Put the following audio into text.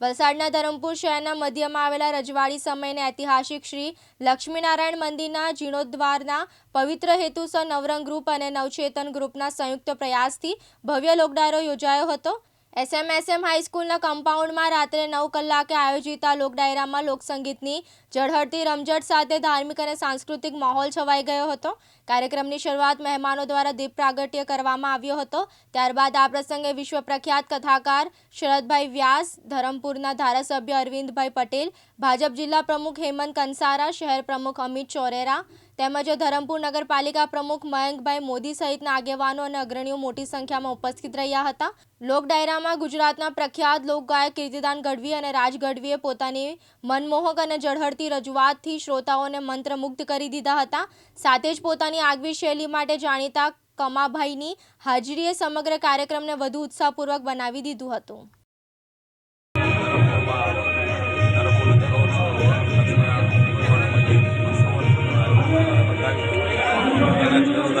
વલસાડના ધરમપુર શહેરના મધ્યમાં આવેલા રજવાડી સમયને ઐતિહાસિક શ્રી લક્ષ્મીનારાયણ મંદિરના જીર્ણોદ્ધારના પવિત્ર હેતુસર નવરંગ ગ્રુપ અને નવચેતન ગ્રુપના સંયુક્ત પ્રયાસથી ભવ્ય લોકડાયરો યોજાયો હતો. એસએમએસએમ હાઈસ્કૂલના કમ્પાઉન્ડમાં રાત્રે નવ કલાકે આયોજિત આ લોકડાયરામાં લોકસંગીતની ઝળહળતી રમઝટ સાથે ધાર્મિક અને સાંસ્કૃતિક માહોલ છવાઈ ગયો હતો. કાર્યક્રમની શરૂઆત મહેમાનો દ્વારા દીપ પ્રાગટ્ય કરવામાં આવ્યો હતો. ત્યારબાદ આ પ્રસંગે વિશ્વ પ્રખ્યાત કથાકાર શરદભાઈ વ્યાસ, ધરમપુરના ધારાસભ્ય અરવિંદભાઈ પટેલ, ભાજપ જિલ્લા પ્રમુખ હેમંત કંસારા, શહેર પ્રમુખ અમિત ચોરેરા તેમજ ધરમપુર નગરપાલિકા પ્રમુખ મયંકભાઈ મોદી સહિતના આગેવાનો અને અગ્રણીઓ મોટી સંખ્યામાં ઉપસ્થિત રહ્યા હતા. લોક ડાયરામાં ગુજરાતના પ્રખ્યાત લોકગાયક કીર્તિદાન ગઢવી અને રાજ ગઢવીએ પોતાની મનમોહક અને ઝળહળતી રજૂઆતથી શ્રોતાઓને મંત્રમુગ્ધ કરી દીધા હતા. સાથે જ પોતાની આગવી શૈલી માટે જાણીતા કમાભાઈની હાજરીએ સમગ્ર કાર્યક્રમને વધુ ઉત્સાહપૂર્વક બનાવી દીધું હતું.